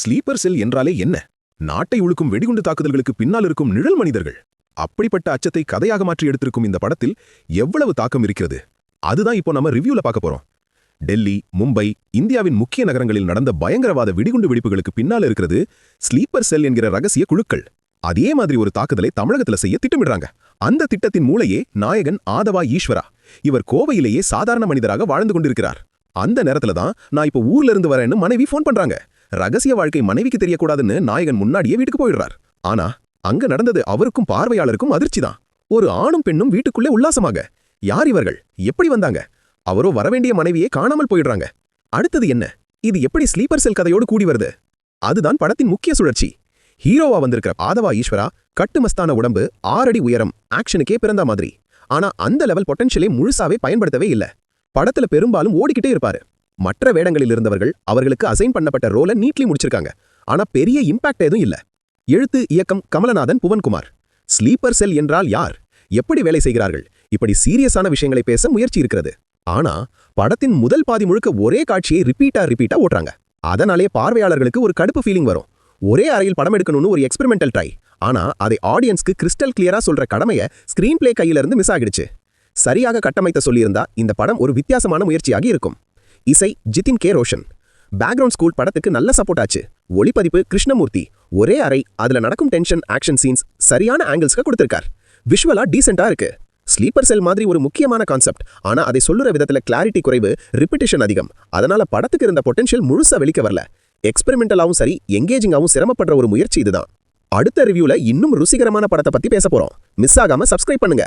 Sleeper செல் என்றாலே என்ன? நாட்டை உழுக்கும் வெடிகுண்டு தாக்குதல்களுக்கு பின்னால் இருக்கும் நிழல் மனிதர்கள். அப்படிப்பட்ட அச்சத்தை கதையாக மாற்றி எடுத்திருக்கும் இந்த படத்தில் எவ்வளவு தாக்கம் இருக்கிறது? அதுதான் இப்போ நம்ம ரிவ்யூல பார்க்க போறோம். டெல்லி மும்பை இந்தியாவின் முக்கிய நகரங்களில் நடந்த பயங்கரவாத வெடிகுண்டு வெடிப்புகளுக்கு பின்னால் இருக்கிறது ஸ்லீப்பர் செல் என்கிற ரகசிய குழுக்கள். அதே மாதிரி ஒரு தாக்குதலை தமிழகத்துல செய்ய திட்டமிடுறாங்க. அந்த திட்டத்தின் மூளையே நாயகன் ஆதவா ஈஸ்வரா. இவர் கோவையிலேயே சாதாரண மனிதராக வாழ்ந்து கொண்டிருக்கிறார். அந்த நேரத்துல தான் நான் இப்ப ஊர்ல இருந்து வரேன்னு மனைவி ஃபோன் பண்றாங்க. ரகசிய வாழ்க்கை மனைவிக்கு தெரியக்கூடாதுன்னு நாயகன் முன்னாடியே வீட்டுக்கு போயிடுறார். ஆனா அங்க நடந்தது அவருக்கும் பார்வையாளருக்கும் அதிர்ச்சி தான் ஒரு ஆணும் பெண்ணும் வீட்டுக்குள்ளே உல்லாசமாக. யார் இவர்கள்? எப்படி வந்தாங்க? அவரோ வரவேண்டிய மனைவியே காணாமல் போயிடுறாங்க. அடுத்தது என்ன? இது எப்படி ஸ்லீப்பர் செல் கதையோடு கூடி வருது? அதுதான் படத்தின் முக்கிய சுழற்சி. ஹீரோவா வந்திருக்கிற ஆதவா ஈஸ்வரா கட்டுமஸ்தான உடம்பு ஆறடி உயரம் ஆக்ஷனுக்கே பிறந்த மாதிரி. ஆனா அந்த லெவல் பொட்டன்ஷியலை முழுசாவே பயன்படுத்தவே இல்ல. படத்துல பெரும்பாலும் ஓடிக்கிட்டே இருப்பாரு. மற்ற வேடங்களில் இருந்தவர்கள் அவர்களுக்கு அசைன் பண்ணப்பட்ட ரோலை நீட்லி முடிச்சிருக்காங்க. ஆனா பெரிய இம்பாக்ட் எதுவும் இல்ல. எழுத்து இயக்கம் கமலநாதன் புவன்குமார். ஸ்லீப்பர் செல் என்றால் யார்? எப்படி வேலை செய்கிறார்கள்? இப்படி சீரியஸான விஷயங்களை பேச முயற்சி இருக்கிறது. ஆனா படத்தின் முதல் பாதி முழுக்க ஒரே காட்சியை ரிப்பீட்டா ரிப்பீட்டா ஓட்டுறாங்க. அதனாலே பார்வையாளர்களுக்கு ஒரு கடுப்பு ஃபீலிங் வரும். ஒரே அறையில் படம் எடுக்கணும்னு ஒரு எக்ஸ்பெரிமெண்டல் ட்ரை ஆனா அதை ஆடியன்ஸ்க்கு கிறிஸ்டல் கிளியரா சொல்ற கடமைய ஸ்கிரீன் பிளே கையில இருந்து மிஸ் ஆகிடுச்சு. சரியாக கட்டமைத்த சொல்லியிருந்தா இந்த படம் ஒரு வித்தியாசமான முயற்சியாகி இருக்கும். இசை Jithin K Roshan. Background school படத்துக்கு நல்ல சப்போர்ட் ஆச்சு. ஒளிப்பதிப்பு கிருஷ்ணமூர்த்தி. ஒரே அறை அதுல நடக்கும் டென்ஷன் ஆக்ஷன் சீன்ஸ் சரியான ஆங்கிள்ஸ்க்கு கொடுத்திருக்கார். விஷுவலா டீசெண்டா இருக்கு. ஸ்லீப்பர் செல் மாதிரி ஒரு முக்கியமான கான்செப்ட் ஆனா அதை சொல்லுற விதத்துல கிளாரிட்டி குறைவு ரிப்பிட்டேஷன் அதிகம். அதனால படத்துக்கு இருந்த பொட்டன்ஷியல் முழுசா வெளிக்க வரல. எக்ஸ்பெரிமெண்டலாவும் சரி எங்கேஜிங்காவும் சிரமப்படுற ஒரு முயற்சி இதுதான். அடுத்த ரிவ்யூல இன்னும் ருசிகரமான படத்தை பத்தி பேச போறோம். மிஸ் ஆகாம சப்ஸ்கிரைப் பண்ணுங்க.